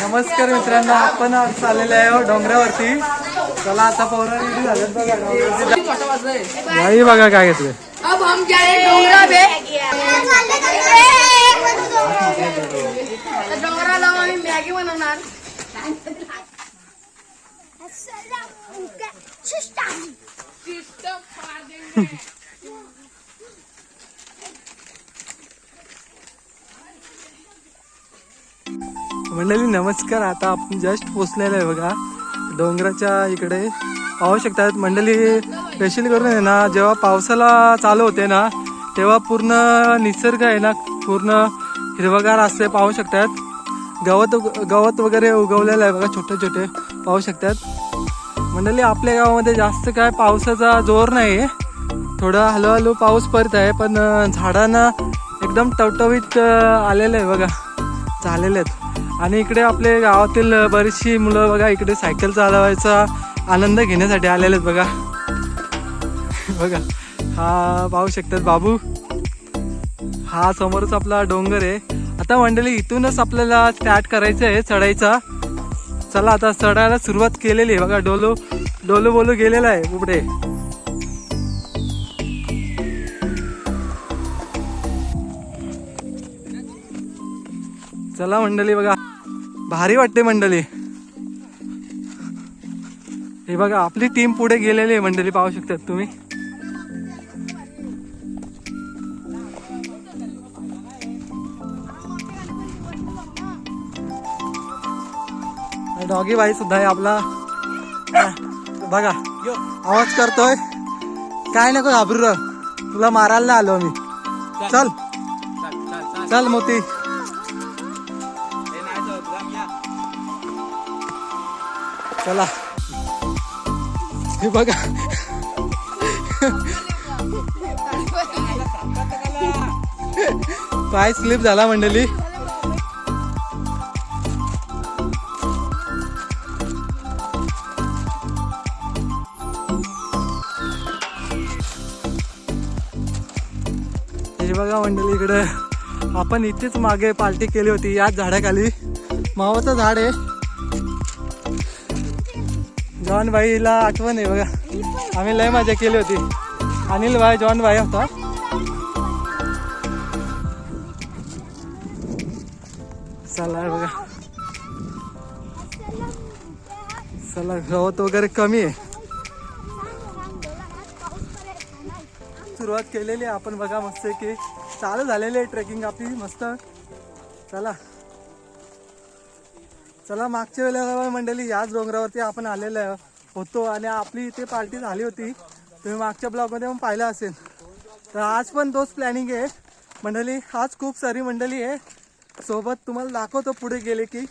नमस्कार मित्रांनो आपण आज चाललेलो आहे हो डोंगरावरती. चला आता बघा. काय घेतलं अब हम जाए डोंगरा पे. डोंगरा लावून आम्ही मॅगी बनवणार. मंडळी नमस्कार. आता आपण जस्ट पोचलेलो आहे बघा. डोंगराच्या इकडे. पाहू शकतात मंडळी स्पेशली करून आहे ना जेव्हा पावसाला चालू होते ना तेव्हा पूर्ण निसर्ग आहे ना पूर्ण हिरवगार असते पाहू शकतात. गवत गवत वगैरे उगवलेलं आहे बघा छोटे छोटे. पाहू शकतात. मंडळी आपल्या गावामध्ये जास्त काय पावसाचा जोर नाही थोडा हळूहळू पाऊस पडत आहे पण झाडांना एकदम टवटवीत आलेलं आहे बघा. झालेले आहेत. आणि इकडे आपले गावातील बरीचशी मुलं बघा इकडे सायकल चालवायचा आनंद घेण्यासाठी आलेले आहेत बघा. बघा हा पाहू शकतात बाबू. हा समोरच आपला डोंगर आहे. आता मंडळी इथूनच आपल्याला स्टार्ट करायचं आहे चढायचा. चला आता चढायला सुरुवात केलेली आहे. बघा डोलो डोलो बोलो गेलेला आहे पुढे. चला मंडळी बघा. भारी वाटते मंडळी. हे बघा आपली टीम पुढे गेलेली आहे मंडळी पाहू शकतात तुम्ही. डॉगी बाई सुद्धा आहे आपला. बघा आवाज करतोय. काय नको घाबरू तुला मारायला आलो मी. चल. चल मोती. चला. हे बघा. पाय स्लिप झाला मंडळी. हे बघा मंडळी इकडे. आपण इथेच मागे पार्टी केली होती याच झाडाखाली. मावाचं झाड आहे. जॉन भाईला आठवण आहे बघा. आम्ही लय मजा केली होती. अनिल भाई जॉन भाई होता. चला बघा. चला गवत वगैरे कमी आहे. सुरुवात केलेली आहे. आपण बघा मस्त की चालू झालेली आहे ट्रेकिंग आपली मस्त. चला. चला मागच्या वेळेला मंडळी याच डोंगरावरती आपण आलेलो आहे- होतो आणि आपली इथे पार्टी झाली होती. तुम्ही मागच्या ब्लॉगमध्ये पण पाहिलं असेल. तर आज पण तोच प्लॅनिंग आहे. मंडळी आज खूप सारी मंडळी आहे. सोबत तुम्हाला दाखवतो पुढे गेले की.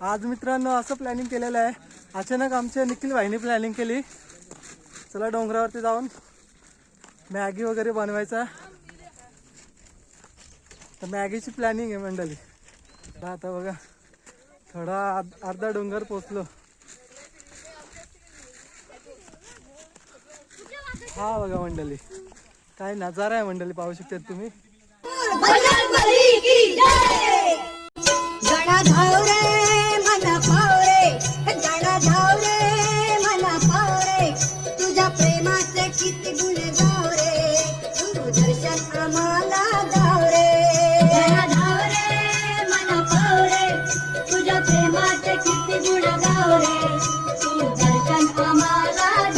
आज मित्रांनो असं प्लॅनिंग केलेलं आहे. अचानक आमच्या निखिल भाईने प्लॅनिंग केली. चला डोंगरावरती जाऊन मॅगी वगैरे बनवायचा. तर मॅगीची प्लॅनिंग आहे मंडळी. आता बघा. थोडा अर्धा डोंगर पोचलो. हा बघा मंडळी काय नजारा आहे मंडळी पाहू शकतात तुम्ही.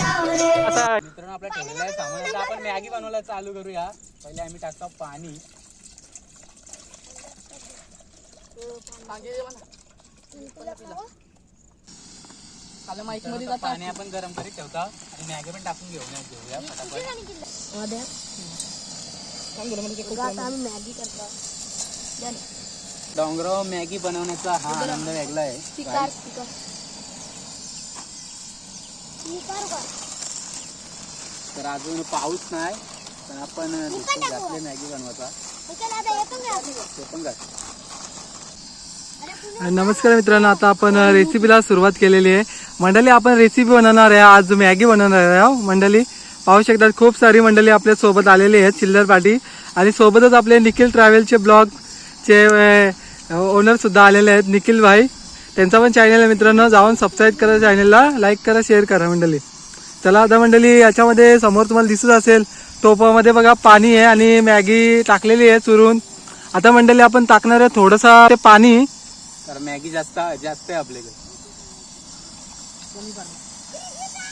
मित्रांनो आपला ठेवलेला आहे सामान आता आपण मॅगी बनवायला चालू करूया पहिले आम्ही टाकतो पाणी तर पाणी आपण गरम करीत ठेवता आणि मॅगी पण टाकून घेऊन घेऊया फटाफट मॅगी बनवण्याचा हा आनंद वेगळा आहे. तर अजून पाऊस नाही पण आपण घातले मॅगी बनवायचा. ते पण घात नमस्कार मित्रांनो आता आपण रेसिपीला सुरुवात केलेली आहे. मंडळी आपण रेसिपी बनवणार आहे. आज मॅगी बनवणार आहे आहो मंडळी पाहू शकतात खूप सारी मंडळी आपल्यासोबत आलेली आहेत चिल्लर पार्टी. आणि सोबतच आपले निखिल ट्रॅव्हलचे ब्लॉगचे ओनर सुद्धा आलेले आहेत निखिल भाई. त्यांचा पण चॅनल आहे मित्रांनो. जाऊन सबस्क्राईब करा चॅनलला लाईक करा शेअर करा मंडळी. चला आता मंडळी याच्यामध्ये समोर तुम्हाला दिसत असेल टोपामध्ये बघा पाणी आहे आणि मॅगी टाकलेली आहे चुरून. आता मंडळी आपण टाकणार आहे थोडंसं ते पाणी. तर मॅगी जास्त जास्त आहे आपल्याकडे.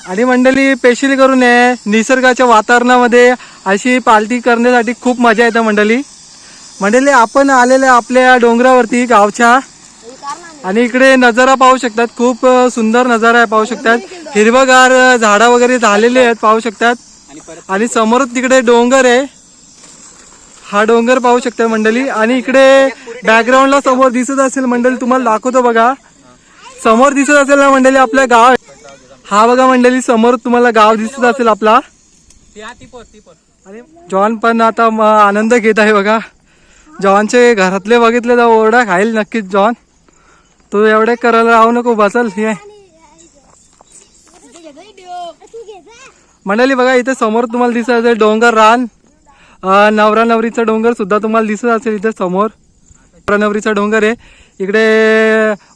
आणि मंडळी स्पेशली करून आहे निसर्गाच्या वातावरणामध्ये अशी पार्टी करण्यासाठी खूप मजा येते मंडळी. मंडळी आपण आलेले आपल्या डोंगरावरती गावच्या. आणि इकडे नजारा पाहू शकतात. खूप सुंदर नजारा आहे पाहू शकतात. हिरवगार झाडं वगैरे झालेले आहेत पाहू शकतात. आणि समोर तिकडे डोंगर आहे. हा डोंगर पाहू शकता मंडळी. आणि इकडे बॅकग्राऊंडला समोर दिसत असेल मंडळी तुम्हाला दाखवतो बघा. समोर दिसत असेल ना मंडळी आपलं गाव हा बघा मंडळी समोर तुम्हाला गाव दिसत असेल आपला. आणि जॉन पण आता म- आनंद घेत आहे बघा. जॉनचे घरातले बघितले तर ओरडा खाईल नक्कीच जॉन. तू एवढे करायला राहू नको बसल हे. मंडळी बघा इथे समोर तुम्हाला दिसत असेल डोंगर रान. नवरा नवरीचा डोंगर सुद्धा तुम्हाला दिसत असेल इथे समोर. नवरा नवरीचा डोंगर आहे. इकडे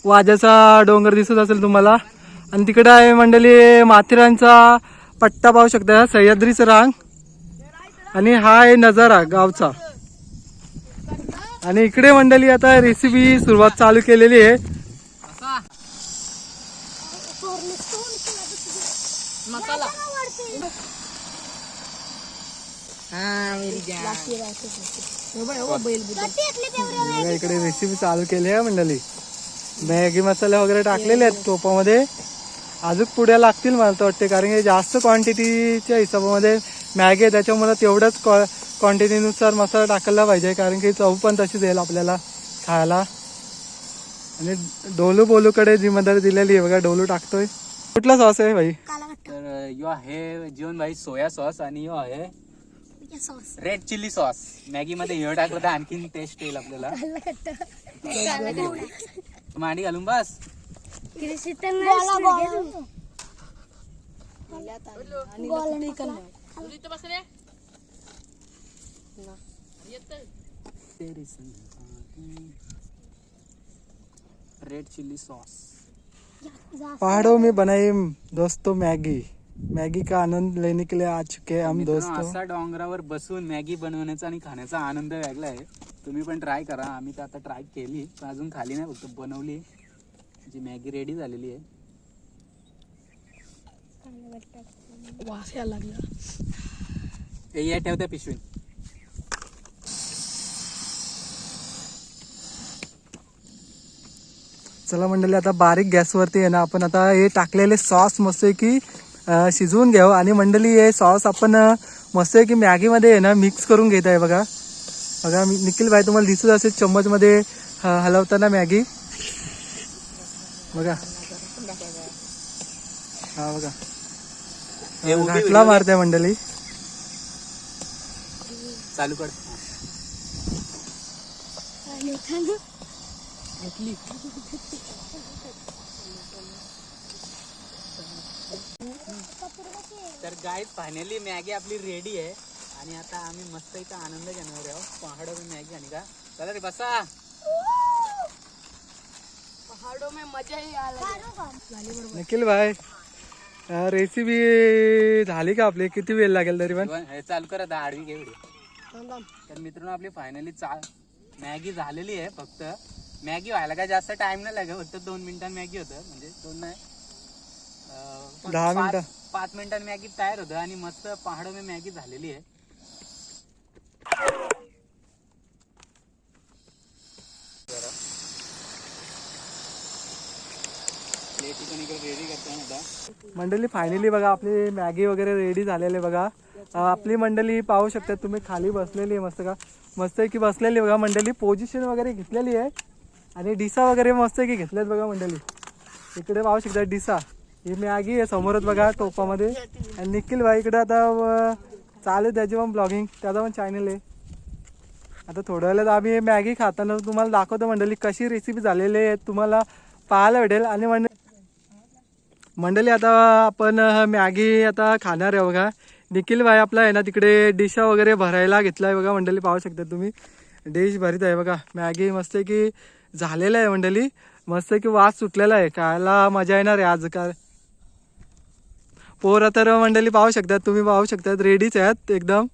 वाजाचा डोंगर दिसत असेल तुम्हाला. आणि तिकडे आहे मंडळी माथेरानचा पट्टा पाहू शकता सह्याद्रीचं रांग आणि हा आहे नजारा गावचा. आणि इकडे मंडळी आता रेसिपी सुरुवात चालू केलेली आहे मसाला हा इकडे रेसिपी चालू केली आहे मंडळी. मॅगी मसाले वगैरे टाकलेले आहेत टोपामध्ये. अजून पुढे लागतील मला तर वाटते कारण की जास्त क्वांटिटीच्या हिशोबामध्ये मॅगी आहे त्याच्यामुळे तेवढंच क्वांटिटीनुसार मसाला टाकायला पाहिजे कारण की चव पण तशीच येईल आपल्याला खायला. आणि डोलू बोलूकडे जिम्मेदारी दिलेली आहे बघा डोलू टाकतोय. कुठला सॉस आहे भाई? तर यो आहे जीवन भाई सोया सॉस आणि यो आहे रेड चिल्ली सॉस मॅगी मध्ये हे टाकलं तर आणखीन टेस्ट येईल आपल्याला. मांडी घालून बस. रेड चिल्ली सॉस पहाड़ों में बनाई दोस्तों मैगी। मैगी का आनंद लेने के लिए आ चुके हैं हम दोस्तों? असा डोंगरावर बसून मॅगी बनवण्याचा आणि खाण्याचा आनंद वेगळा आहे. तुम्ही पण ट्राय करा. आम्ही तर आता ट्राय केली. पण अजून खाली नाही फक्त बनवली. जी मॅगी रेडी झालेली आहे. वास यायला लागला. हे या ठेवत्या पिशवी चला मंडळी आता बारीक गॅसवरती आहे ना आपण आता हे टाकलेले सॉस मस्त की शिजवून घ्यावं. आणि मंडळी हे सॉस आपण मस्त की मॅगीमध्ये आहे ना मिक्स करून घेत आहे बघा. बघा मी- निखिल भाई तुम्हाला दिसत असेल चम्मचमध्ये हलवताना मॅगी. बघा. हा बघा. घाटला मारते मंडळी. चालू कर. तर गाईज फायनली मॅगी आपली रेडी आहे. आणि आता आम्ही मस्त इथं आनंद घेणार आहोत. पहाड मॅगी आणि का? चला रे बसा. पहाड़ों में मजा ही आला निखिल भाई रेसिपी झाली का आपली? किती वेळ लागेल तरी पण? हे चालू कर आता आडवी घे व्हिडिओ तर मित्रांनो आपली फायनली चा मॅगी झालेली आहे फक्त. मॅगी व्हायला काय जास्त टाइम नाही लागेल फक्त दोन मिनिटां मॅगी होतं. म्हणजे दोन नाही दहा मिनिटं. पाच मिनिटां मॅगी तयार होतं आणि मस्त पहाड में मॅगी झालेली आहे. मंडळी फायनली बघा आपली मॅगी वगैरे रेडी झालेली आहे बघा. आपली मंडळी पाहू शकता तुम्ही खाली बसलेली आहे मस्त का? मस्त की बसलेली आहे बघा मंडळी. पोझिशन वगैरे घेतलेली आहे. आणि डिसा वगैरे मस्त की घेतल्यात बघा मंडळी. इकडे पाहू शकता डिसा ही मॅगी आहे समोरच बघा टोपामध्ये आणि निखिल भाईकडे आता चालू त्याची पण ब्लॉगिंग त्याचा पण चॅनल आहे. आता थोड्या वेळात आम्ही मॅगी खाताना तुम्हाला दाखवतो मंडळी कशी रेसिपी झालेली आहे तुम्हाला पाहायला भेटेल. आणि मंड मंडळी आता आपण मॅगी आता खाणार आहे बघा. निखिल भाई आपला आहे ना तिकडे डिशा वगैरे भरायला घेतला आहे बघा मंडळी पाहू शकता तुम्ही. डिश भरीत आहे बघा. मॅगी मस्त की झालेलं आहे मंडळी. मस्त की वास सुटलेला आहे. खायला मजा येणार आहे आज. काय पोरं तर मंडळी पाहू शकतात तुम्ही पाहू शकतात. रेडीच आहेत? एकदम?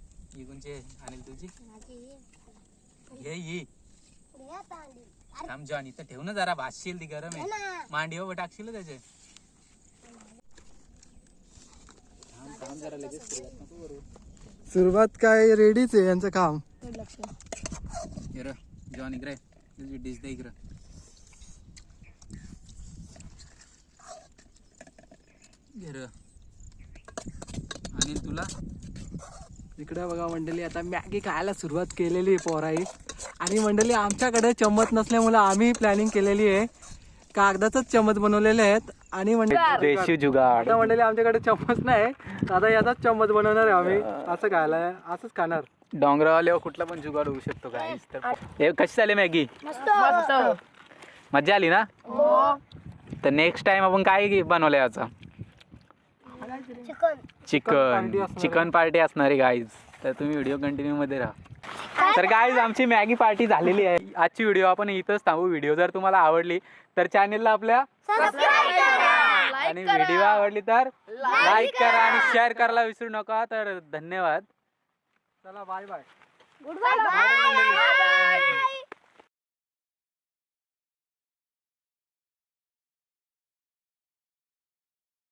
ही ठेव ना जरा. भासशील ती गरम आहे. मांडी हो टाकशील त्याचे? सुरुवात काय रेडीच आहे यांचं काम? जॉन इकडे. डिश दे इकडं. र. अनिल तुला? इकडे बघा मंडळी आता मॅगी खायला सुरुवात केलेली आहे पोराई. आणि मंडळी आमच्याकडे चम्मच नसल्यामुळे आम्ही प्लॅनिंग केलेली आहे. कागदाचंच चम्मच बनवलेले आहेत. आणि जुगाड. आता मंडळी आमच्याकडे चम्मच नाही. आता याचाच चम्मच बनवणार आहे आम्ही. असं खायला असंच खाणार. डोंगरावाल्यावर कुठला पण जुगाड होऊ शकतो काय हे कशी झाली मॅगी? मजा आली ना? तर नेक्स्ट टाइम आपण काय बनवलं याचा? चिकन चिकन पार्टी असणार आहे गाईज तर तुम्ही व्हिडिओ कंटिन्यू मध्ये राहा. तर गाईज आमची मॅगी पार्टी झालेली आहे. आजची व्हिडिओ आपण इथंच थांबू. व्हिडिओ जर तुम्हाला आवडली तर चॅनेलला आपल्या आणि व्हिडिओ आवडली तर लाईक करा आणि शेअर करायला विसरू नका. तर धन्यवाद. चला बाय बाय गुड बाय